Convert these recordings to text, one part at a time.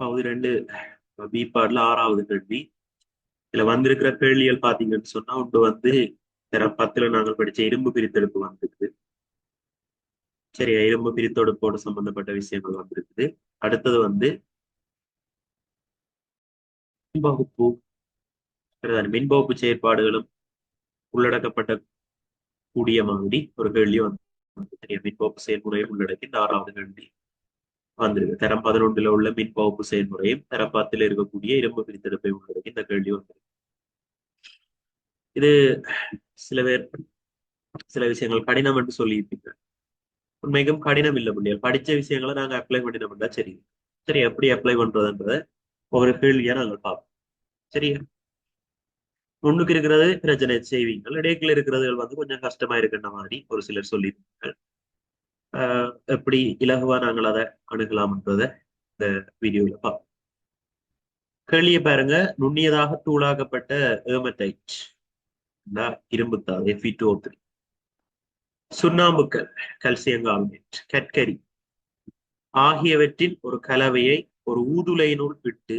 பகுதி ரெண்டு பி பார்ட்ல ஆறாவது கேள்வி. இதுல வந்திருக்கிற கேள்விகள் பாத்தீங்கன்னு சொன்னா ஒன்று வந்து பத்துல நாங்கள் படிச்ச இரும்பு பிரித்தெடுப்பு வந்திருக்குது. சரியா? இரும்பு பிரித்தெடுப்போடு சம்பந்தப்பட்ட விஷயங்கள் வந்திருக்குது. அடுத்தது வந்து மின்பகுப்பு மின்பகுப்பு செயற்பாடுகளும் உள்ளடக்கப்பட்ட கூடிய மாதிரி ஒரு கேள்வி வந்து சரியா? மின்பகுப்பு செயல்முறையை உள்ளடக்கி இந்த ஆறாவது கேள்வி. வந்திருக்கு. தரம் பதினொன்றுல உள்ள மின் பகுப்பு செயல்முறையும் தரம் பத்தில் இருக்கக்கூடிய இரும்பு பிரித்தெடுப்பை உள்ளடக்கி இந்த கேள்வி வந்திருக்கு இது சில பேர் சில விஷயங்கள் கடினம் என்று சொல்லியிருப்பீங்க உண்மைக்கும் கடினம் இல்லை முடியாது படிச்ச விஷயங்களை நாங்க அப்ளை பண்ணினோம்னா சரி. சரி எப்படி அப்ளை பண்றதுன்றத ஒரு கேள்வியா நாங்கள் பார்ப்போம். சரியா முன்னுக்கு இருக்கிறது பிரச்சனை செய்வீங்கள் இடையில இருக்கிறது வந்து கொஞ்சம் கஷ்டமா இருக்கின்ற மாதிரி ஒரு சிலர் சொல்லியிருக்காங்க எப்படி இலகுவா நாங்கள் அதை அணுகலாம்ன்றத இந்த வீடியோல பார்ப்போம் கேள்வியை பாருங்க. நுண்ணியதாக தூளாக்கப்பட்ட ஏமடைட் இரும்புத்தாது எஃபி டூ த்ரீ சுண்ணாம்புக்கல் கல்சியம் கார்பனேட் கட்கரி ஆகியவற்றின் ஒரு கலவையை ஒரு ஊதுலையினுள் விட்டு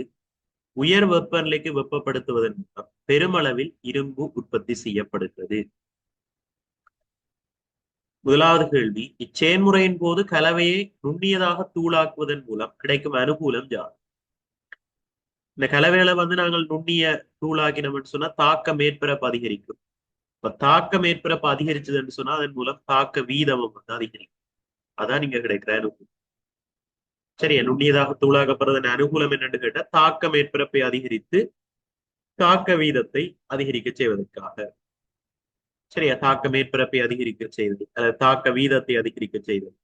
உயர் வெப்பநிலைக்கு வெப்பப்படுத்துவதன் மூலம் பெருமளவில் இரும்பு உற்பத்தி செய்யப்படுகிறது. முதலாவது கேள்வி இச்செயன்முறையின் போது கலவையை நுண்ணியதாக தூளாக்குவதன் மூலம் கிடைக்கும் அனுகூலம் யார்? இந்த கலவையில வந்து நாங்கள் நுண்ணிய தூளாக்கினோம்னு சொன்னா தாக்க மேற்பரப்பு அதிகரிக்கும். இப்ப தாக்க மேற்பரப்பு அதிகரிச்சதுன்னு சொன்னா அதன் மூலம் தாக்க வீதமும் வந்து அதிகரிக்கும். அதான் நீங்க கிடைக்கிற அனுகூலம். சரியா? நுண்ணியதாக தூளாக்கப்படுறதன் அனுகூலம் என்னன்னு கேட்டா தாக்க மேற்பரப்பை அதிகரித்து தாக்க வீதத்தை அதிகரிக்க செய்வதற்காக. சரியா தாக்க மேற்பரப்பை அதிகரிக்க செய்தது. அல்லது தாக்க வீதத்தை அதிகரிக்க செய்தது.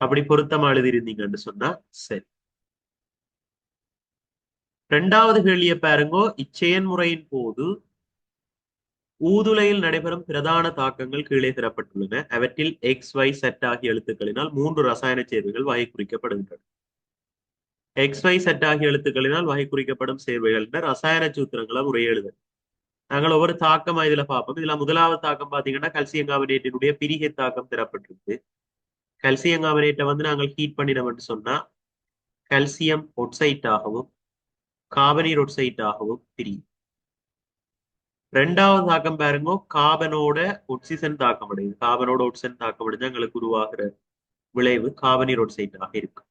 அப்படி பொருத்தமா எழுதியிருந்தீங்கன்னு சொன்னா சரி. இரண்டாவது கேள்விய பாருங்கோ. இச்செயன்முறையின் போது ஊதுலையில் நடைபெறும் பிரதான தாக்கங்கள் கீழே தரப்பட்டுள்ளன. அவற்றில் எக்ஸ் ஒய் செட் ஆகிய எழுத்துக்களினால் மூன்று ரசாயன சேர்வைகள் வகை குறிக்கப்படுகின்றன. எக்ஸ் ஒய் செட் ஆகிய எழுத்துக்களினால் வகை குறிக்கப்படும் சேர்வைகள் ரசாயன சூத்திரங்களை உரையெழுதல் நாங்கள் ஒவ்வொரு தாக்கமா இதுல பார்ப்போம். இதுல முதலாவது தாக்கம் பாத்தீங்கன்னா கல்சியம் கார்பனேட்டினுடைய பிரிகை தாக்கம் தரப்பட்டிருக்கு கல்சியம் கார்பனேட்டை வந்து நாங்கள் ஹீட் பண்ணிடோம்னு சொன்னா கல்சியம் ஒட்சைட்டாகவும் காபனீர் ஒட்சைட்டாகவும் பிரியும். ரெண்டாவது தாக்கம் பாருங்க காபனோட ஒட்சிசன் தாக்கம் அடையுது காபனோட ஒட்சன் தாக்கம் அடைஞ்சு எங்களுக்கு உருவாகிற விளைவு காபனீர் ஒட்சைட்டாக இருக்கும்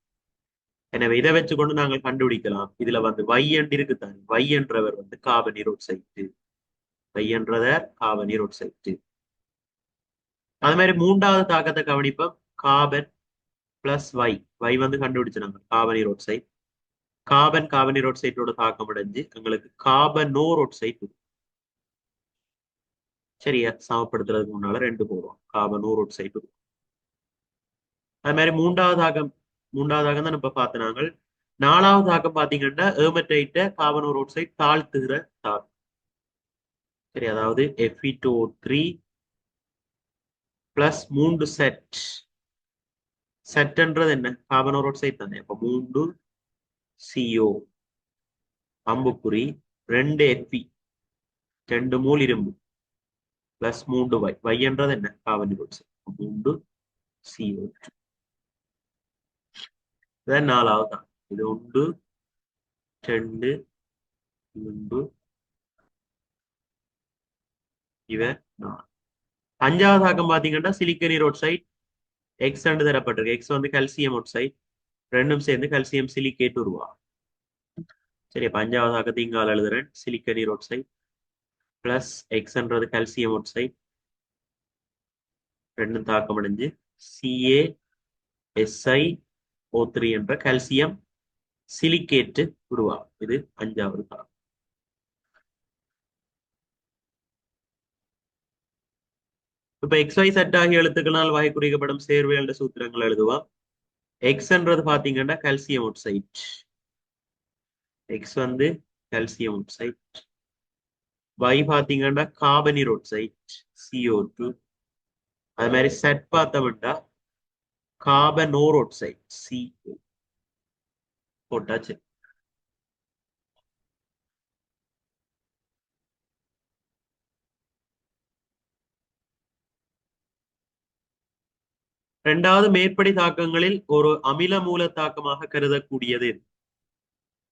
எனவே இதை வச்சுக்கொண்டு நாங்கள் கண்டுபிடிக்கலாம். இதுல வந்து வை என்று இருக்குத்தானே வை என்றவர் வந்து காபனீர் ஒட்சைட்டு வை என்றவர் காபனீர் ஒட்சைட்டு அது மாதிரி மூன்றாவது தாக்கத்தை கவனிப்போம். காபன் பிளஸ் வை வை வந்து கண்டுபிடிச்சு நாங்கள் காபனீர் ஒட்சைட் காபன் காபனீர் ஒட்சைட்டோட தாக்கம் அடைஞ்சு எங்களுக்கு காபனோர் ஒட்சைட் சரியா? சமப்படுத்துறதுக்கு முன்னால ரெண்டு போடுவோம். காபனோர் ஒட்சைட் அது மாதிரி மூன்றாவது தாக்கம் மூன்றாவது தாக்கம் தான் இப்ப பார்த்த நாங்கள். நாலாவது தாக்கம் பாத்தீங்கன்னா ஏமட்டைட்ட காபனோர் ஒட்சைட் தாழ்த்துகிற தாக்கம். சரி அதாவது எஃபி டூ த்ரீ பிளஸ் மூன்று செட் செட்ன்றது என்ன? காபனோர் ஒட்சைட் தானே. அப்போ மூன்று சிஓ அம்புக்குறி ரெண்டு எஃபி ரெண்டு மூல் இரும்பு. பிளஸ் மூன்று வை வைன்றது என்ன? காபனீர் ஒட்சைட் மூன்று சிஓ நாலாவது. தான் இது ஒன்று ரெண்டு மூன்று இவன் நான் அஞ்சாவது ஆக்கம் பாத்தீங்கன்னா சிலிக்கனீர் ஒட்சைட் எக்ஸ் அண்டு தரப்பட்டிருக்கு. எக்ஸ் வந்து கல்சியம் ஒட்சைட் ரெண்டும் சேர்ந்து கல்சியம் சிலிக்கேட் உருவா. சரி அப்ப அஞ்சாவது ஆக்கத்தை இங்கால எழுதுறேன். சிலிக்கனீர் ஒட்சைட் பிளஸ் எக்ஸ்ன்றது கல்சியம் ஒட்சைட் ரெண்டும் தாக்கம் அடைஞ்சு சிஏ எஸ்ஐ ஓ த்ரீ என்ற கல்சியம் சிலிக்கேட்டு உருவாகும் இது அஞ்சாவது தாக்கம். இப்ப எக்ஸ்ஒய் செட் ஆகிய எழுத்துக்களால் வகை குறிக்கப்படும் சேர்வை என்ற சூத்திரங்கள் எழுதுவோம் எக்ஸ்ன்றது பாத்தீங்கன்னா கல்சியம் ஒட்சைட் எக்ஸ் வந்து கல்சியம் ஒட்சைட் y பாத்தீங்கன்னா கார்பனீர் ஒட்சைட் சிஓ டூ அது மாதிரி செட் பார்த்தோம்னா காபனோர் ஒட்சைட் சிஓ போட்டாச்சு. இரண்டாவது மேற்படி தாக்கங்களில் ஒரு அமில மூல தாக்கமாக கருதக்கூடியது.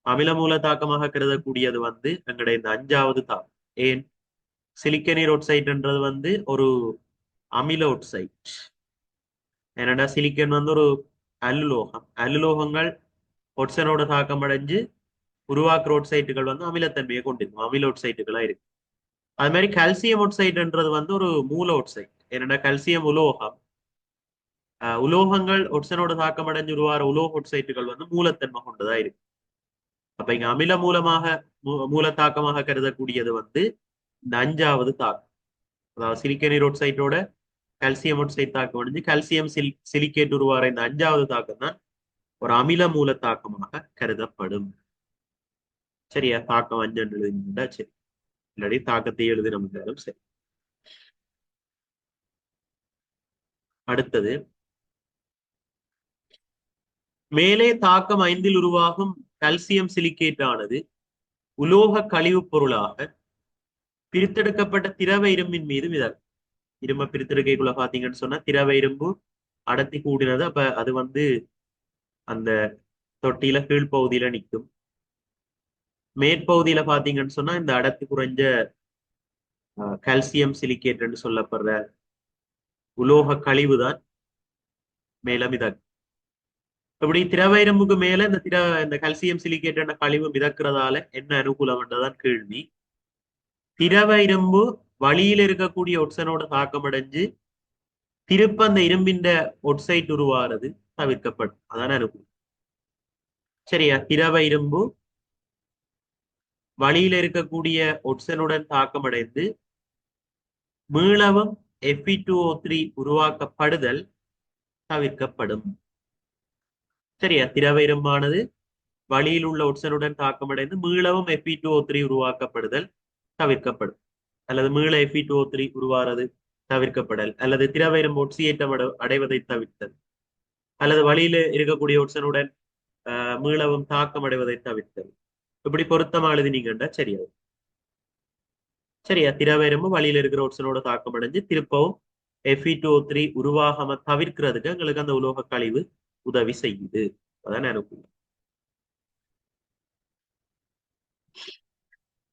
அமில மூல தாக்கமாக கருதக்கூடியது வந்து எங்களுடைய இந்த அஞ்சாவது தாக்கம். ஏன்? சிலிக்கனீர் ஒட்சைட்ன்றது வந்து ஒரு அமில ஒட்சைட். என்னடா சிலிக்கன் வந்து ஒரு அல்லுலோகம் அல்லுலோகங்கள் ஒட்சனோட தாக்கம் அடைஞ்சு உருவாக்குற ஒட்சைட்டுகள் வந்து அமிலத்தன்மையை கொண்டிருக்கும். அமில ஒட்சைட்டுகளா இருக்கு. அது மாதிரி கால்சியம் ஒட்சைட்ன்றது வந்து ஒரு மூல ஒட்சைட். என்னடா கால்சியம் உலோகம். உலோகங்கள் ஒட்சனோட தாக்கம் அடைஞ்சு உருவாகிற உலோக ஒட்சைட்டுகள் வந்து மூலத்தன்மை கொண்டதா இருக்கு. அப்ப இங்க அமில மூலமாக மூல தாக்கமாக கருதக்கூடியது வந்து இந்த அஞ்சாவது தாக்கம். அதாவது சிலிக்கனீர் ஒட்சைட்டோட கால்சியம் ஒட்சைட் தாக்கம் அடைஞ்சு கால்சியம் சில் சிலிக்கேட் உருவார இந்த அஞ்சாவது தாக்கம் தான் ஒரு அமில மூல தாக்கமாக கருதப்படும். சரியா? தாக்கம் அஞ்சு எழுதினா சரி. இல்லாட்டி தாக்கத்தை எழுதினாலும் சரி. அடுத்தது மேலே தாக்கம் ஐந்தில் உருவாகும் கல்சியம் சிலிக்கேட் ஆனது உலோக கழிவுப் பொருளாக பிரித்தெடுக்கப்பட்ட திரவ இரும்பின் மீது மிதக்கும் இரும்ப பிரித்தெடுக்கைக்குள்ள பாத்தீங்கன்னு சொன்னா திரவ இரும்பு அடர்த்தி கூடினது அப்ப அது வந்து அந்த தொட்டியில கீழ்ப்பகுதியில நிற்கும். மேற்பகுதியில பாத்தீங்கன்னு சொன்னா இந்த அடர்த்தி குறைஞ்ச கால்சியம் சிலிக்கேட்னு சொல்லப்படுற உலோக கழிவு தான் மேல இப்படி திரவ இரும்புக்கு மேல இந்த திர இந்த கல்சியம் சிலிக்கேட் என்ற கழிவு மிதக்கிறதால என்ன அனுகூலம் என்றதான் கேள்வி. திரவ இரும்பு வழியில் இருக்கக்கூடிய ஒட்சனோட தாக்கம் அடைஞ்சு திருப்ப அந்த இரும்பின் ஒட்சைட் உருவாகிறது தவிர்க்கப்படும். அதான் அனுகூலம். சரியா? திரவ இரும்பு வழியில இருக்கக்கூடிய ஒட்சனுடன் தாக்கமடைந்து மீளவும் எஃபி டூ ஓ த்ரீ உருவாக்கப்படுதல் தவிர்க்கப்படும். சரியா திரவைரமானது வழியில் உள்ள ஒட்சனுடன் தாக்கமடைந்து மீளவும் எஃபி டூ ஓ த்ரீ உருவாக்கப்படுதல் தவிர்க்கப்படும். அல்லது மீள எஃபி டூ ஓ த்ரீ உருவாறது தவிர்க்கப்படல். அல்லது திரவ ஒட்சியேற்றம் அடைவதை தவிர்த்தல். அல்லது வழியில இருக்கக்கூடிய ஒட்சனுடன் ஆஹ் மீளவும் தாக்கம் அடைவதை தவிர்த்தல். இப்படி பொருத்தமா எழுதினீங்கன்னா சரியாது சரியா சரியா இரும்பு வழியில இருக்கிற ஒட்சனோட தாக்கம் அடைஞ்சு திருப்பவும் எஃபி டூ ஓ த்ரீ உருவாகாம தவிர்க்கிறதுக்கு எங்களுக்கு அந்த உலோக கழிவு உதவி செய்யுது. அதான்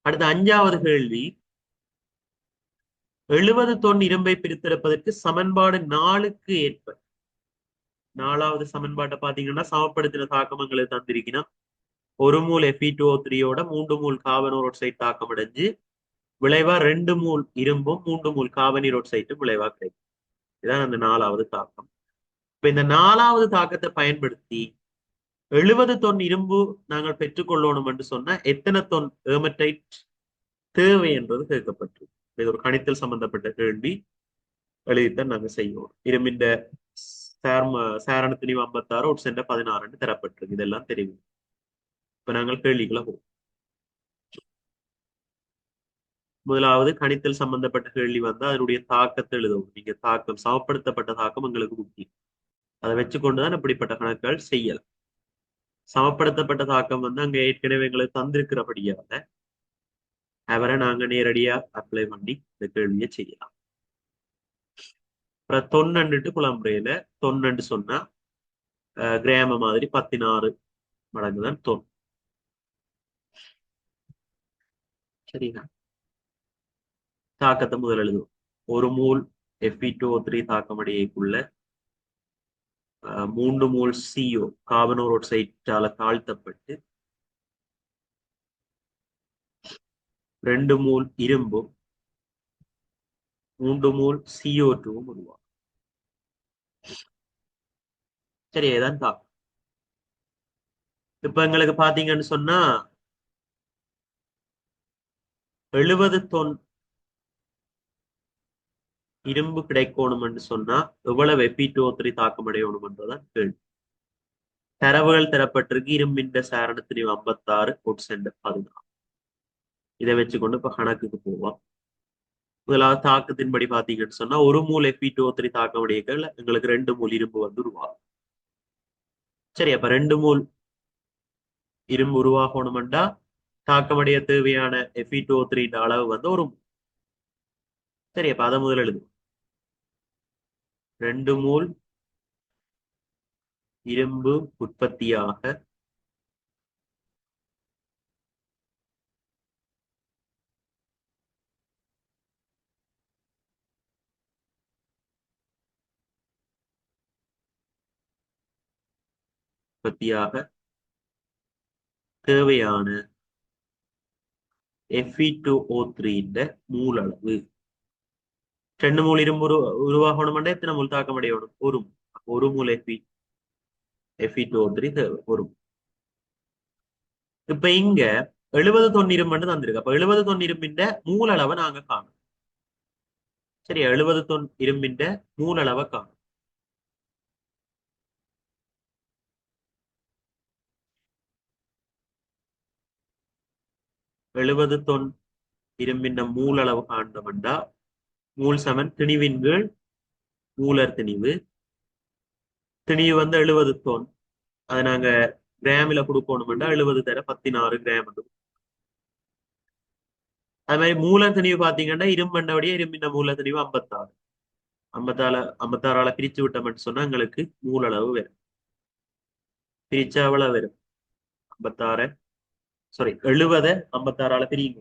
அடுத்த அஞ்சாவது கேள்வி. எழுபது தொன் இரும்பை பிரித்தெடுப்பதற்கு சமன்பாடு நாலுக்கு ஏற்ப. நாலாவது சமன்பாட்டை பாத்தீங்கன்னா சமப்படுத்தின தாக்கமங்களை தந்திருக்கணும் ஒரு மூல் எஃபி டூ ஓ த்ரீயோட மூன்று மூல் கார்பனோர் ஒட்சைட் தாக்கம் அடைஞ்சு விளைவா ரெண்டு மூல் இரும்பும் மூன்று மூல் ரோட் ஒட்சைட்டும் விளைவா கிடைக்கும். இதான் அந்த நாலாவது தாக்கம். இப்ப இந்த நாலாவது தாக்கத்தை பயன்படுத்தி எழுபது தொன் இரும்பு நாங்கள் பெற்றுக்கொள்ளணும் என்று சொன்னா எத்தனை தொன் ஏமட்டைட் தேவை என்பது கேட்கப்பட்டு இது ஒரு கணித்தல் சம்பந்தப்பட்ட கேள்வி. எழுதித்தான் நாங்க செய்வோம். இரும்பின் சேர்ம சேரண திணிவு ஐம்பத்தாறு ஒரு சென்ற பதினாறுன்னு தரப்பட்டிருக்கு. இதெல்லாம் தெரியும். இப்ப நாங்கள் கேள்விகளை போவோம். முதலாவது கணித்தல் சம்பந்தப்பட்ட கேள்வி வந்தா அதனுடைய தாக்கத்தை எழுதவும். நீங்க தாக்கம் சமப்படுத்தப்பட்ட தாக்கம் எங்களுக்கு முக்கியம். அதை வச்சுக்கொண்டுதான் இப்படிப்பட்ட கணக்குகள் செய்யலாம் சமப்படுத்தப்பட்ட தாக்கம் வந்து அங்க ஏற்கனவே எங்களுக்கு தந்திருக்கிறபடியால அவரை நாங்க நேரடியா அப்ளை பண்ணி இந்த கேள்வியை செய்யலாம். அப்புறம் தொன்னண்டுட்டு குளம்புறையில தொன்னண்டு சொன்னா கிராம மாதிரி பத்தினாறு மடங்கு தான் தொன். சரிங்களா? தாக்கத்தை முதல் எழுதுவோம். ஒரு மூல் எஃபி டூ த்ரீ தாக்கமடையக்குள்ள மூன்று மூல் சிஓ கார்பனோர் ஒட்சைட்டால தாழ்த்தப்பட்டு ரெண்டு மூல் இரும்பும் மூன்று மூல் சிஓ டூவும் உருவாகும் சரி இதான் தாக்கம் இப்ப எங்களுக்கு பாத்தீங்கன்னு சொன்னா எழுபது தொன் இரும்பு கிடைக்கணும்னு சொன்னா எவ்வளவு எபி டூ த்ரீ தாக்கம் அடையணும்ன்றதான் கேள்வி. தரவுகள் தரப்பட்டிருக்கு. இரும்பின் சாரணத்தினி ஐம்பத்தாறு கொட்சென்ட் பதினாறு. இதை வச்சுக்கொண்டு இப்ப கணக்குக்கு போவோம். முதலாவது தாக்கத்தின்படி பாத்தீங்கன்னு சொன்னா ஒரு மூல் எஃபி டூ த்ரீ தாக்கம் அடையக்கள் எங்களுக்கு ரெண்டு மூல் இரும்பு வந்து உருவாகும். சரி அப்ப ரெண்டு மூல் இரும்பு உருவாகணும்டா தாக்கமடைய தேவையான எஃபி டூ த்ரீ அளவு வந்து ஒரு சரி அப்ப அதை முதல் எழுதுவோம். ரெண்டு மூல் இரும்பு உற்பத்தியாக உற்பத்தியாக தேவையான Fe2O3 மூலளவு. ரெண்டு மூல் இரும்பு உரு எத்தனை மூல் தாக்கம் அடையணும் ஒரு மூல். ஒரு mole FE FE two three ஒரு இப்ப இங்க எழுபது தொண்ணூறு தந்திருக்கு. அப்ப எழுபது மூல மூலளவை நாங்க காணும். சரி எழுபது தொன் இரும்பின்ற மூலளவை காணும். எழுபது தொன் இரும்பின்ற மூலளவு காண்டமெண்டா மூல் சமன் திணிவின் கீழ் மூலர் திணிவு. திணிவு வந்து எழுபது தோன். அதை நாங்க கிராமில கொடுக்கணும்னா எழுபது தர பத்தினாறு கிராம் அது மாதிரி மூல திணிவு பாத்தீங்கன்னா இரும்பண்டபடியே இரும்பின மூல திணிவு ஐம்பத்தாறு. ஐம்பத்தாறு ஐம்பத்தாறால பிரிச்சு விட்டோம்னு சொன்னா எங்களுக்கு மூலளவு வரும். பிரிச்ச அவ்வளவு வரும்? ஐம்பத்தாறு. சாரி எழுபத ஐம்பத்தாறால பிரியுங்க.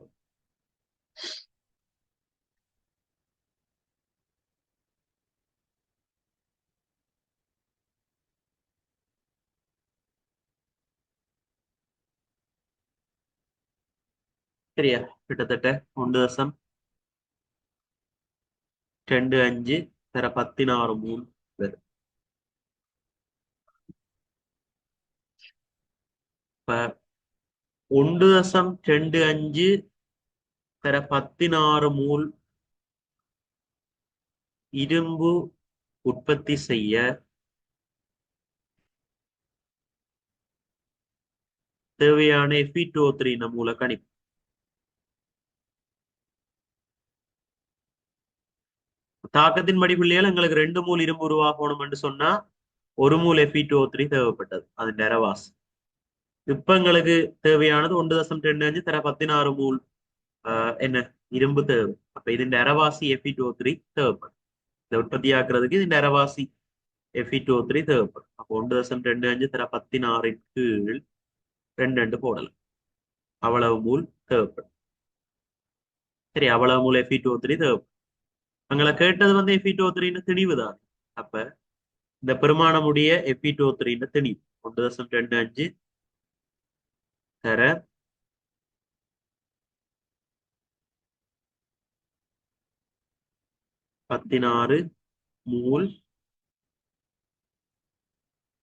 சரியா கிட்டத்தட்ட ஒன்று தசம் ரெண்டு அஞ்சு தர பத்தினாறு மூணு வரும் இப்ப ஒன்று தசம் ரெண்டு அஞ்சு தர பத்தினாறு மூல் இரும்பு உற்பத்தி செய்ய தேவையான எஃபி டூ த்ரீ மூல கணிப்பு தாக்கத்தின் படிப்புள்ளியால் எங்களுக்கு ரெண்டு மூல் இரும்பு உருவாகணும்னு சொன்னா ஒரு மூல் எஃபி டூ த்ரீ தேவைப்பட்டது. அது நெரவாஸ் இப்ப எங்களுக்கு தேவையானது ஒன்று தசம் ரெண்டு அஞ்சு தர பதினாறு மூல் என்ன இரும்பு தேவை. அப்ப இது நெரவாசி எஃபி டூ த்ரீ தேவைப்படும். இதை உற்பத்தி ஆக்குறதுக்கு இது நெரவாசி எஃபி டூ த்ரீ தேவைப்படும். அப்போ ஒன்று தசம் ரெண்டு அஞ்சு தர பத்தினாறின் கீழ் ரெண்டு ரெண்டு போடலாம். அவ்வளவு மூல் தேவைப்படும். சரி அவ்வளவு மூல் எஃபி டூ த்ரீ தேவைப்படும். அங்களை கேட்டது வந்து எஃபி டூ த்ரீன்னு திணிவு தான். அப்ப இந்த பெருமானமுடைய எஃபி டூ த்ரீன்னு திணிவு. ஒன்று தசம் ரெண்டு அஞ்சு. தர. பதினாறு மூல்.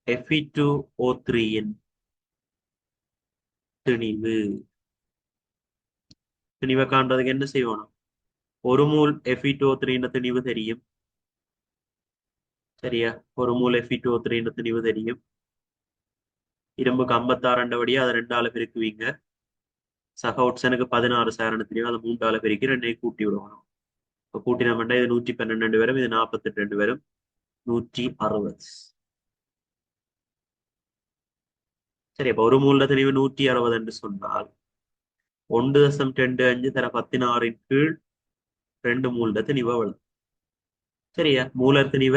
எஃபி டூ ஓ த்ரீயின் திணிவு. திணிவை காண்றதுக்கு என்ன செய்வோம்? ஒரு மூல் எஃபி டூ திணிவு தெரியும். சரியா? ஒரு மூல் எஃபிடோ த்ரீன்ற திணிவு தெரியும். இரும்புக்கு ஐம்பத்தாறு வழியா அதை ரெண்டால பெருக்குவீங்க. சக ஒட்சனுக்கு பதினாறு சாரணத்திலையும் அதை மூன்றால பெருக்கி ரெண்டையும் கூட்டி விடுவோம் இப்போ கூட்டினோம்னா இது நூற்றி பன்னெண்டு வரும் இது நாற்பத்தெட்டு ரெண்டு வரும். நூற்றி அறுபது. சரி இப்போ ஒரு மூல திணிவு நூற்றி அறுபது என்று சொன்னால் ஒன்று தசம் ரெண்டு அஞ்சு தர பதினாறின் கீழ் ரெண்டு மூல திணிவை வளரும் சரியா? மூலர் திணிவ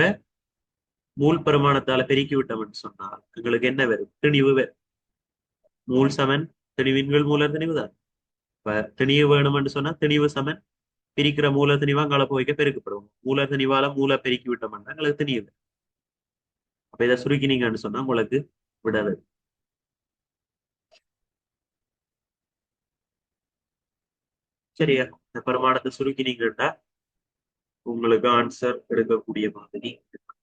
மூல் பெருமானத்தால பெருக்கி விட்டோம்னு சொன்னால் எங்களுக்கு என்ன வரும்? திணிவு வரும். மூல் சமன் திணிவின்கள் மூலர் திணிவு தான். இப்ப திணிவு வேணும்னு சொன்னா திணிவு சமன் பிரிக்கிற மூல திணிவா அங்கால போய்க்க பெருக்கப்படுவோம். மூல திணிவால மூல பெருக்கி விட்டோம்னா எங்களுக்கு திணிவு அப்ப இதை சுருக்கினீங்கன்னு சொன்னா உங்களுக்கு விடாது சரியா இந்த பிரமாணத்தை சுருக்கினீங்கன்னா உங்களுக்கு ஆன்சர் எடுக்கக்கூடிய மாதிரி இருக்கு.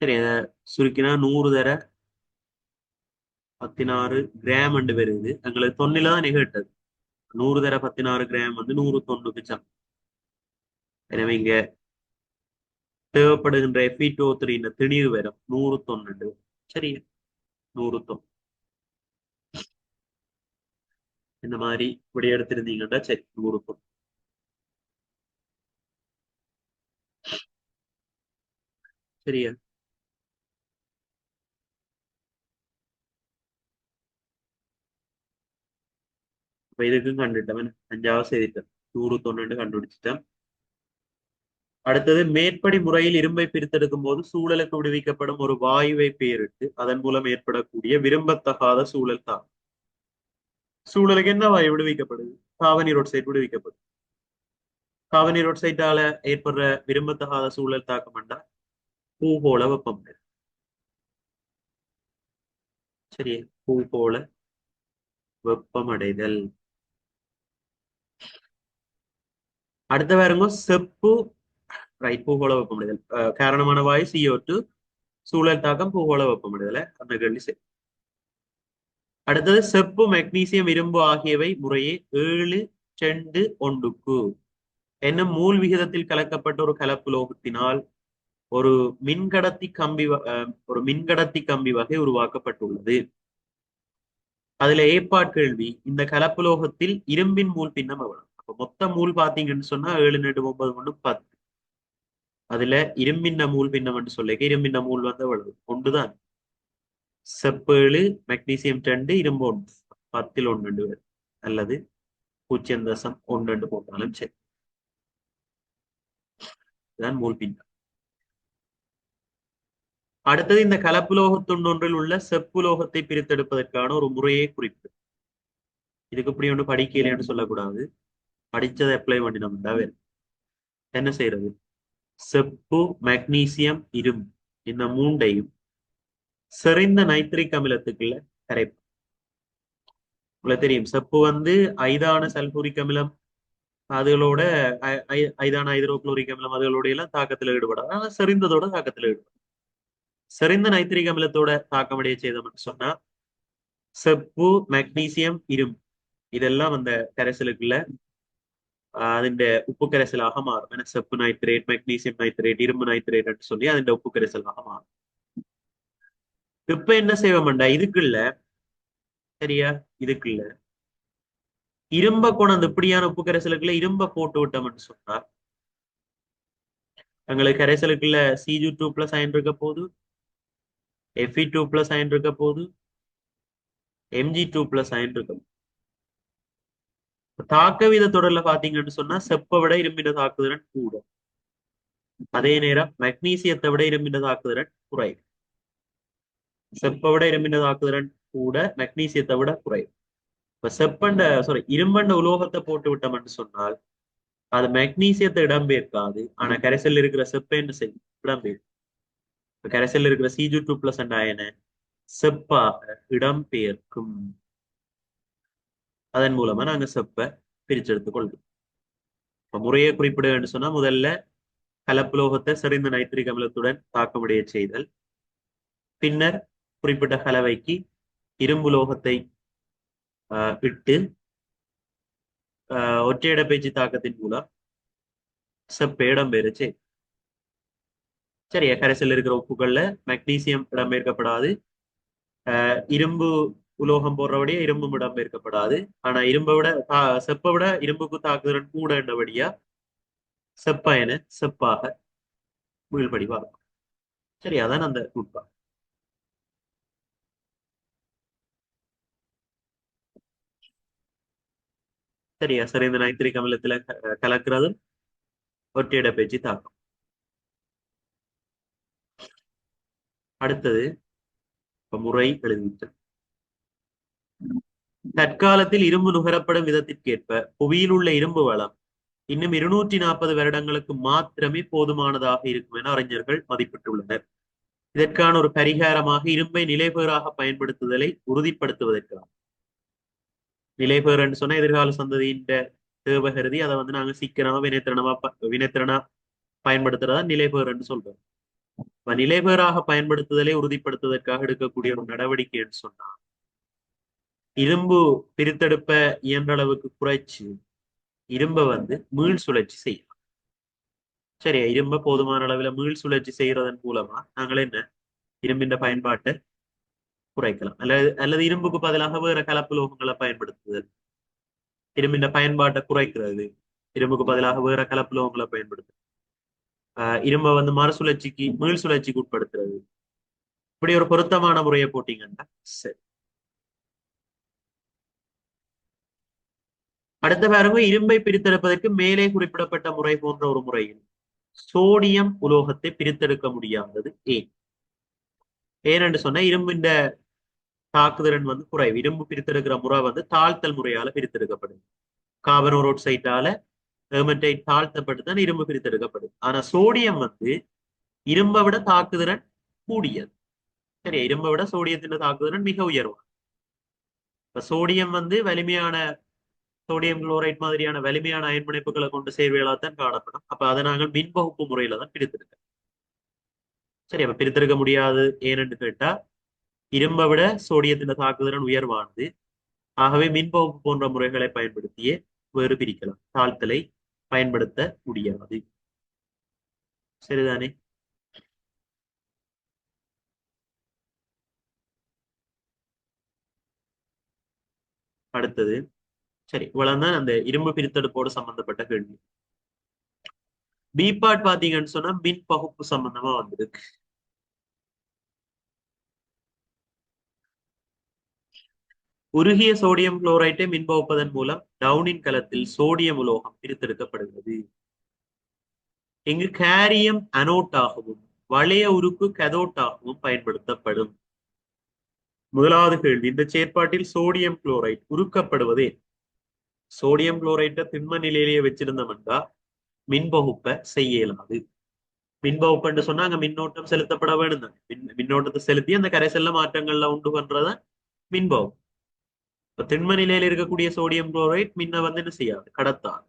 சரி அதை சுருக்கினா நூறு தர பத்தினாறு கிராம் என்று வருது. எங்களுக்கு தொன்னில தான் நிகழ்த்தது. நூறு தர பத்தினாறு கிராம் வந்து நூறு தொண்ணுக்கு சம் எனவே இங்க தேவைப்படுகின்ற எஃபி டூ த்ரீ இந்த திணிவு வரும். நூறு தொண்ணூண்டு. சரியா நூறு தொன் இந்த மாதிரி இப்படி எடுத்திருந்தீங்கன்னா சரி நூறு தொன் சரியா? அப்ப இதுக்கும் கண்டுட்டவன் அஞ்சாவது செய்திட்டேன் நூறு தொண்ணூண்டு கண்டுபிடிச்சிட்டேன் அடுத்தது மேற்படி முறையில் இரும்பை பிரித்தெடுக்கும் போது சூழலுக்கு விடுவிக்கப்படும் ஒரு வாயுவை பெயரிட்டு அதன் மூலம் ஏற்படக்கூடிய விரும்பத்தகாத சூழல் தான் சூழலுக்கு என்ன வாயு விடுவிக்கப்படுது காவனீர் ஒட்சைட் விடுவிக்கப்படுது காவனீர் ஒட்சைட்டால ஏற்படுற விரும்பத்தகாத சூழல் தாக்கம் என்றால் பூகோள வெப்பம் சரி பூகோள வெப்பமடைதல் அடுத்த பாருங்க செப்பு ரைட் பூகோள வெப்பமடைதல் அஹ் காரணமான வாயு சிஓ டூ சூழல் தாக்கம் பூகோள வெப்பமடைதல அந்த கேள்வி சரி அடுத்தது செப்பு மெக்னீசியம் இரும்பு ஆகியவை முறையே ஏழு செண்டு ஒன்றுக்கு என்ன மூல் விகிதத்தில் கலக்கப்பட்ட ஒரு கலப்புலோகத்தினால் ஒரு மின்கடத்தி கம்பி வ- அஹ் ஒரு மின்கடத்தி கம்பி வகை உருவாக்கப்பட்டுள்ளது அதுல ஏற்பாட் கேள்வி இந்த கலப்புலோகத்தில் இரும்பின் மூல் பின்னம் எவ்வளவு மொத்த மூல் பாத்தீங்கன்னு சொன்னா ஏழு நெட்டு ஒன்பது ஒன்று பத்து. அதுல இரும்பின்ன மூல் பின்னம் என்று சொல்லிக்க இரும்பின்ன மூல் வந்து எவ்வளவு? ஒன்றுதான். செப்பேழு மெக்னீசியம் ரெண்டு இரும்பு ஒன்று. பத்தில் ஒன்று பேர். அல்லது பூஜ்ஜியம் தசம் ஒன்று போட்டாலும் சரி. இதுதான் மூல் பின்னம். அடுத்தது இந்த கலப்பு லோகத்துண்டொன்றில் உள்ள செப்பு லோகத்தை பிரித்தெடுப்பதற்கான ஒரு முறையை குறிப்பு. இதுக்கு இப்படி ஒன்று படிக்கலைன்னு சொல்லக்கூடாது. படித்ததை அப்ளை பண்ணிடும் தவிர என்ன செய்யறது செப்பு மெக்னீசியம் இரும்பு. இந்த மூண்டையும் செறிந்த நைட்ரிக் அமிலத்துக்குள்ள கரைப்போம். உங்களுக்கு தெரியும் செப்பு வந்து ஐதான சல்பூரிக் அமிலம் அதுகளோட ஐதான ஹைட்ரோகுளோரிக் அமிலம் அதுகளோட எல்லாம் தாக்கத்துல ஈடுபடாது. ஆனா செறிந்ததோட தாக்கத்துல ஈடுபடும். செறிந்த நைட்ரிக் அமிலத்தோட தாக்கமடைய செய்தோம்னு சொன்னா செப்பு மெக்னீசியம் இரும்பு. இதெல்லாம் அந்த கரைசலுக்குள்ள അതിന്റെ ഉപ്പുക്കരസലാഹ മാറും മെനസെപ്പ് செப்பு நைத்ரேட் மெக்னீசியம் நைத்ரேட் இரும்பு நைத்ரேட் சொல்லி അതിന്റെ உப்புக்கரைசலாக மாறும். இப்ப என்ன செய்வோம்டா இதுக்குள்ள சரியா? இதுக்குள்ள. இரும்ப கொண்டு இப்படியான உப்பு கரைசலுக்குள்ள இரும்ப போட்டு விட்டோம்னு சொன்னார் எங்களுக்கு கரைசலுக்குள்ள C U two plus ion இருக்க போது எஃப்இ டூ பிளஸ் அயன் இருக்க போது எம்ஜி டூ பிளஸ் அயன் இருக்கும் தாக்க வீத தொடர்ல பாத்தீங்கன்னு சொன்னா செப்பை விட இரும்பின தாக்குதிறன் கூடும். அதே நேரம் மெக்னீசியத்தை விட இரும்பின தாக்குதிறன் குறையும். செப்பை விட இரும்பின தாக்குதிறன் கூட மெக்னீசியத்தை விட குறையும். இப்ப செப்பண்ட சாரி இரும்பண்ட உலோகத்தை போட்டு விட்டோம்னு சொன்னால் அது மெக்னீசியத்தை இடம்பெயர்க்காது. ஆனா கரைசல் இருக்கிற செப்பை என்ன செய்யும்? இடம்பெயர்க்கும். இப்ப கரைசல்ல இருக்கிற C U two plus and அயனை செப்பாக இடம்பெயர்க்கும். அதன் மூலமா நாங்க செப்பை பிரிச்செடுத்துக் கொள்வோம் இப்ப முறையை குறிப்பிடுன்னு சொன்னா முதல்ல கலப்புலோகத்தை செறிந்த நைட்ரிக் அமிலத்துடன் தாக்கமுடைய செய்தல் பின்னர் குறிப்பிட்ட கலவைக்கு இரும்பு லோகத்தை ஆஹ், இட்டு ஆஹ், ஒற்றை தாக்கத்தின் மூலம் செப்பை இடம்பெயர செய். சரியா கரைசல் இருக்கிற உப்புகள்ல மக்னீசியம் இடம்பெயர்க்கப்படாது ஆஹ், இரும்பு உலோகம் போடுறபடியா இரும்பும் இடம்பெயர்க்கப்படாது ஆனா இரும்பை விட தா- செப்பை விட இரும்புக்கு தாக்குதிறன் கூட என்றபடியா செப்பாயன செப்பாக முயல்படிவா இருக்கும் சரி அதான் அந்த நுட்பம் சரியா சரி இந்த நைத்திரி அமிலத்துல க- ஒற்றையிட பேச்சு தாக்கம். அடுத்தது இப்ப முறை எழுதிட்டேன் தற்காலத்தில் இரும்பு நுகரப்படும் விதத்திற்கேற்ப புவியில் உள்ள இரும்பு வளம் இன்னும் இருநூற்றி நாற்பது வருடங்களுக்கு மாத்திரமே போதுமானதாக இருக்கும் என அறிஞர்கள் மதிப்பிட்டுள்ளனர். இதற்கான ஒரு பரிகாரமாக இரும்பை நிலைபேறாக பயன்படுத்துதலை உறுதிப்படுத்துவதற்காக. நிலைபெறன்னு சொன்னா எதிர்கால சந்ததியின் தேவை கருதி அதை வந்து நாங்க சீக்கிரமா வினைத்திறனமா வினைத்திறனா பயன்படுத்துறதா நிலைபேறுன்னு சொல்றோம். இப்ப நிலைபேறாக பயன்படுத்துதலை உறுதிப்படுத்துவதற்காக எடுக்கக்கூடிய ஒரு நடவடிக்கைன்னு சொன்னா இரும்பு பிரித்தெடுப்ப இயன்ற அளவுக்கு குறைச்சு இரும்பை வந்து மீள் சுழற்சி செய்யலாம். சரியா? இரும்ப போதுமான அளவுல மீள் சுழற்சி செய்யறதன் மூலமா நாங்கள் என்ன? இரும்பின் பயன்பாட்டை குறைக்கலாம். அல்லது அல்லது இரும்புக்கு பதிலாக வேற கலப்பு லோகங்களை பயன்படுத்துதல் இரும்பின் பயன்பாட்டை குறைக்கிறது. இரும்புக்கு பதிலாக வேற கலப்பு லோகங்களை பயன்படுத்து ஆஹ் இரும்பை வந்து மறுசுழற்சிக்கு மீள் சுழற்சிக்கு உட்படுத்துறது. இப்படி ஒரு பொருத்தமான முறையை போட்டீங்கன்னா சரி. அடுத்த பாருங்க இரும்பை பிரித்தெடுப்பதற்கு மேலே குறிப்பிடப்பட்ட முறை போன்ற ஒரு முறையில் சோடியம் உலோகத்தை பிரித்தெடுக்க முடியாதது ஏன் ஏனென்று சொன்னா இரும்பின் தாக்குதிறன் வந்து குறைவு. இரும்பு பிரித்தெடுக்கிற முறை வந்து தாழ்த்தல் முறையால பிரித்தெடுக்கப்படுது. கார்பன் சைட்டால ஹெர்மடைட் தாழ்த்தப்பட்டு தான் இரும்பு பிரித்தெடுக்கப்படுது. ஆனா சோடியம் வந்து இரும்பை விட தாக்குதிறன் கூடியது. சரி இரும்பை விட சோடியத்தின் தாக்குதிறன் மிக உயர்வான இப்ப சோடியம் வந்து வலிமையான சோடியம் குளோரைட் மாதிரியான வலிமையான அயன் பிணைப்புகளை கொண்டு சேர்வைகளாத்தான் காணப்படும். அப்ப அதை நாங்கள் மின் பகுப்பு முறையில தான் பிரித்திருக்க. சரி அப்ப பிரித்திருக்க முடியாது ஏனென்று கேட்டா இரும்பை விட சோடியத்தின் தாக்குதிறன் உயர்வானது. ஆகவே மின்பகுப்பு போன்ற முறைகளை பயன்படுத்தியே வேறு பிரிக்கலாம். தாழ்த்தலை பயன்படுத்த முடியாது. சரிதானே? அடுத்தது. சரி இவ்வளவுதான் அந்த இரும்பு பிரித்தெடுப்போடு சம்பந்தப்பட்ட கேள்வி. பி பார்ட் பாத்தீங்கன்னு சொன்னா மின் பகுப்பு சம்பந்தமா வந்திருக்கு. உருகிய சோடியம் குளோரைட்டை மின்பகுப்பதன் மூலம் டவுனின் கலத்தில் சோடியம் உலோகம் பிரித்தெடுக்கப்படுகிறது. இங்கு கேரியம் அனோட்டாகவும் வளைய உருக்கு கதோட்டாகவும் பயன்படுத்தப்படும். முதலாவது கேள்வி இந்த செயற்பாட்டில் சோடியம் குளோரைட் உருக்கப்படுவதே சோடியம் குளோரைட்டை திண்ம நிலையிலேயே வச்சிருந்தோம்னா மின்பகுப்பை செய்ய இயலாது. மின்பகுப்புன்னு சொன்னா அங்க மின்னோட்டம் செலுத்தப்பட வேணும் மின் மின்னோட்டத்தை செலுத்தி அந்த கரைசல்ல மாற்றங்கள்ல உண்டு பண்றத மின்பகுப்பு இப்ப திண்ம நிலையில இருக்கக்கூடிய சோடியம் குளோரைட் மின்ன வந்து என்ன செய்யாது? கடத்தாது.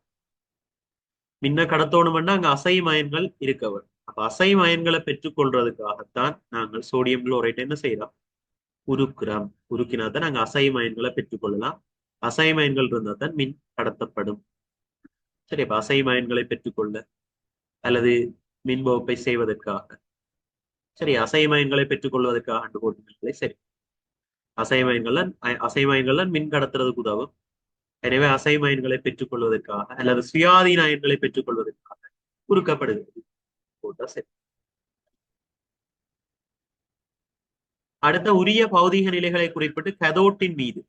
மின்ன கடத்தோணும்னா அங்க அசை மயன்கள் இருக்க வேண்டும். அப்ப அசை மயன்களை பெற்றுக்கொள்றதுக்காகத்தான் நாங்கள் சோடியம் குளோரைட் என்ன செய்யறோம்? உருக்குறோம். உருக்கினா தான் நாங்க அசைமயன்களை பெற்றுக்கொள்ளலாம். அசைமயன்கள் இருந்தால் தான் மின் கடத்தப்படும். சரி அப்ப அசைமயன்களை பெற்றுக்கொள்ள அல்லது மின் வகுப்பை செய்வதற்காக. சரி அசைமயன்களை பெற்றுக்கொள்வதற்காக அண்டு போட்டுங்களே சரி. அசைமயன்கள் அசைமயன்கள் மின் கடத்துறதுக்கு உதவும் எனவே அசைமயன்களை பெற்றுக்கொள்வதற்காக அல்லது சுயாதீன அயன்களை பெற்றுக்கொள்வதற்காக உருக்கப்படுகிறது. போட்டா சரி. அடுத்த உரிய பௌதிக நிலைகளை குறிப்பிட்டு கதோட்டின் மீது.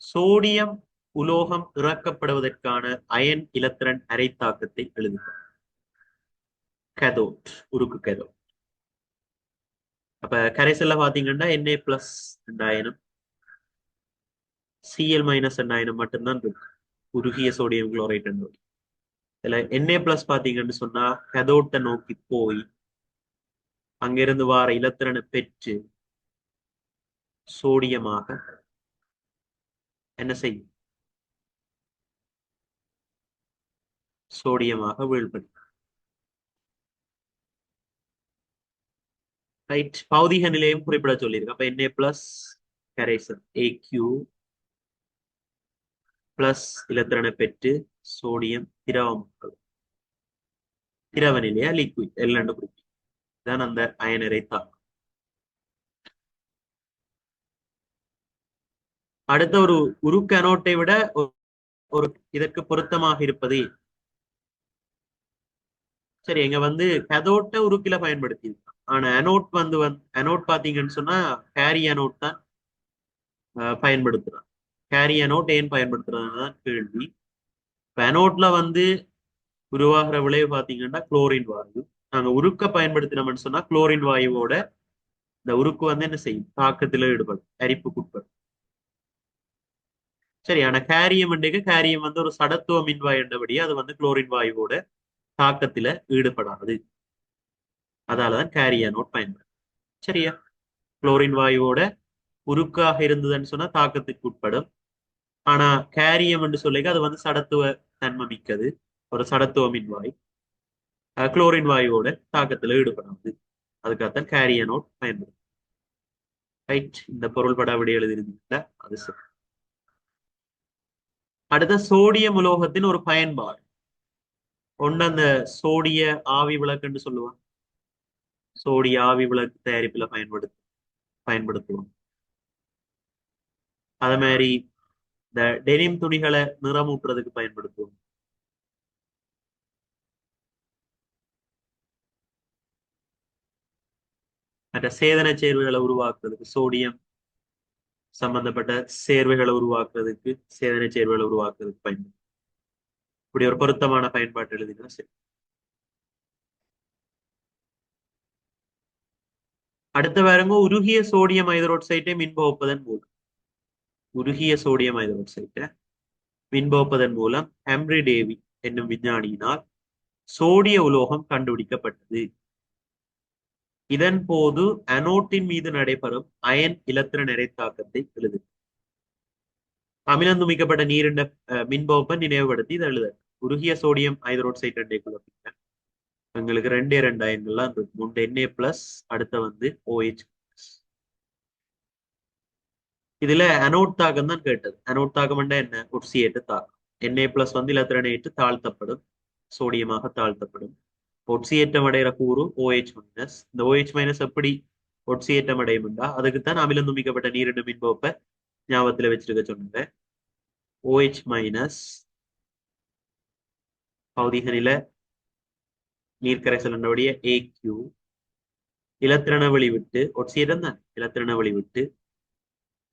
சோடியம் உலோகம் இறக்கப்படுவதற்கான அயன் இலத்திரன் அரைத்தாக்கத்தை எழுதுக. கதோட் உருக்கு கதோட் அப்ப கரைசல்ல பாத்தீங்கன்னா என்ஏ பிளஸ் ரெண்டாயிரம். சிஎல் மைனஸ் ரெண்டாயிரம் மட்டும்தான் இருக்கு. உருகிய சோடியம் குளோரைட் நோக்கி இதுல என்ஏ பிளஸ் பாத்தீங்கன்னு சொன்னா கதோட்டை நோக்கி போய் அங்கிருந்து வார இலத்திரனை பெற்று சோடியமாக என்ன செய்யும்? சோடியமாக வீழ்படும் ரைட் பௌதிக நிலையம் குறிப்பிட சொல்லியிருக்கு. அப்ப என்ஏ பிளஸ் கரைசன் ஏ கியூ பிளஸ் இலத்திரனை பெற்று சோடியம் திரவம் திரவ நிலையா லிக்விட் எல்லாம் குறிக்கும் தான் அந்த அயனரை தாக்கம். அடுத்த ஒரு உருக்கு அனோட்டை விட ஒரு இதற்கு பொருத்தமாக இருப்பது. சரி எங்க வந்து கதோட்ட உருக்கில பயன்படுத்தி. ஆனா அனோட் வந்து வந்து அனோட் பாத்தீங்கன்னு சொன்னா கேரி அனோட் தான் பயன்படுத்துறான். கேரி அனோட் ஏன் பயன்படுத்துறதுதான் கேள்வி. அனோட்ல வந்து உருவாகிற விளைவு பாத்தீங்கன்னா குளோரின் வாயு. நாங்க உருக்க பயன்படுத்தினோம்னு சொன்னா குளோரின் வாயுவோட இந்த உருக்கு வந்து என்ன செய்யும்? தாக்கத்துல ஈடுபடும் அரிப்புக்குட்படும் சரி ஆனா கேரியம் என்றைக்கு? கேரியம் வந்து ஒரு சடத்துவ மின்வாய் என்றபடியே அது வந்து குளோரின் வாயுவோட தாக்கத்துல ஈடுபடாது. அதாலதான் கேரிய நோட் பயன்படும். சரியா? குளோரின் வாயுவோட உருக்காக இருந்ததுன்னு சொன்னா தாக்கத்துக்கு உட்படும். ஆனா கேரியம் என்று சொல்லிக்க அது வந்து சடத்துவ தன்மை மிக்கது. ஒரு சடத்துவ மின்வாய் குளோரின் வாயுவோட தாக்கத்துல ஈடுபடாது. அதுக்காகத்தான் கேரிய நோட் பயன்படும். ரைட் இந்த பொருள் பட விட எழுதியிருந்தீங்களா? அது சரி. அடுத்த சோடியம் உலோகத்தின் ஒரு பயன்பாடு. ஒன்று அந்த சோடிய ஆவி விளக்குன்னு சொல்லுவாங்க. சோடிய ஆவி விளக்கு தயாரிப்புல பயன்படுத்த பயன்படுத்துவோம். அத மாதிரி இந்த டெனிம் துணிகளை நிறமூட்டுறதுக்கு பயன்படுத்துவோம். மற்ற சேதன சேர்வுகளை உருவாக்குறதுக்கு சோடியம் சம்பந்தப்பட்ட சேர்வைகளை உருவாக்குறதுக்கு சேதனை சேர்வைகளை உருவாக்குறதுக்கு பயன்படும். இப்படி ஒரு பொருத்தமான பயன்பாட்டு எழுதினா சரி. அடுத்த பாருங்க உருகிய சோடியம் ஹைதரோட்சைட்டை மின்பகுப்பதன் மூலம். உருகிய சோடியம் ஹைதரோட்சைட்டை மின்பகுப்பதன் மூலம் ஹெம்ரி டேவி என்னும் விஞ்ஞானியினால் சோடிய உலோகம் கண்டுபிடிக்கப்பட்டது. இதன் போது அனோட்டின் மீது நடைபெறும் அயன் இலத்திர நிறைத்தாக்கத்தை எழுது அமிலந்துமிக்கப்பட்ட நீரிண்ட மின்பவப்பை நினைவுபடுத்தி இதை எழுத உருகிய சோடியம் ஹைதரோட்சைட் ரெண்டே குழப்பிங்க எங்களுக்கு ரெண்டே ரெண்டு அயன்கள்லாம் இருக்கு ஒன்று என்ஏ பிளஸ் அடுத்த வந்து ஓஹெச் இதுல அனோட் தாக்கம் தான் கேட்டது. அனோட் தாக்கம் என்ன? ஒட்சியேட்டு தாக்கம். என்ஏ பிளஸ் வந்து இலத்திரனேற்று தாழ்த்தப்படும். சோடியமாக தாழ்த்தப்படும். ஒட்சியேற்றம் அடைகிற கூறு ஓஹெச் மைனஸ் இந்த ஓஹெச் மைனஸ் எப்படி ஒட்சியேற்றம் அடையும்டா அதுக்குத்தான் அமிலம் துமிக்கப்பட்ட நீரிண்டு மின்போப்பை ஞாபகத்துல வச்சிருக்க சொன்னாங்க ஓஹெச் மைனஸ் பௌதிக நில நீர்க்கரைசல் என்றபடிய ஏ கியூ இலத்திரண விட்டு ஒட்சியேற்றம் தான். இலத்திரண விட்டு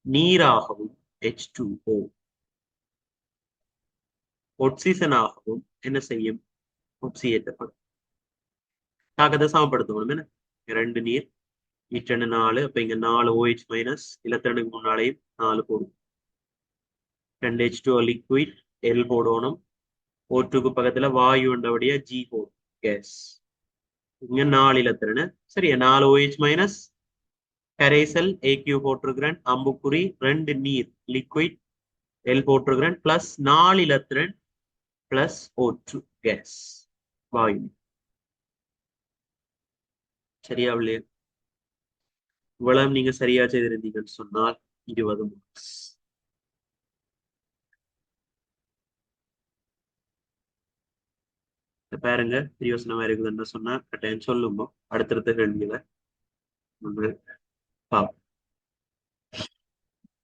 நீராகவும் ஹெச் டூ ஓ ஒட்சிசனாகவும் என்ன செய்யும்? ஒட்சியேற்றப்படும் தாக்கத்தை சமப்படுத்தணும். என்ன? இரண்டு நீர் இட்டண்டு நாலு அப்ப இங்க நாலு ஓஹெச் மைனஸ் இலத்திரனுக்கு முன்னாலேயும் நாலு போடும் ரெண்டு ஹெச் டூ லிக்விட் எல் போடணும். ஓ டூக்கு பக்கத்துல வாயு என்றபடியா ஜி போடும் கேஸ் இங்க நாலு இலத்திரனு சரியா? நாலு ஓஹெச் மைனஸ் கரைசல் ஏக்யூ போட்டிருக்கிறேன். அம்புக்குறி ரெண்டு நீர் லிக்விட் எல் போட்டிருக்கிறேன். பிளஸ் நாலு இலத்திரன் பிளஸ் ஓ டூ கேஸ் வாயு சரியா இவ்வளவு நீங்க சரியா செய்திருந்தீங்கன்னு சொன்னால் இருபது மார்க்ஸ் பாருங்க பிரியோசனமா இருக்குதுன்னு சொன்னா கட்டாயம் சொல்லுங்க அடுத்தடுத்த கேள்விகளை நம்ம பார்ப்போம்.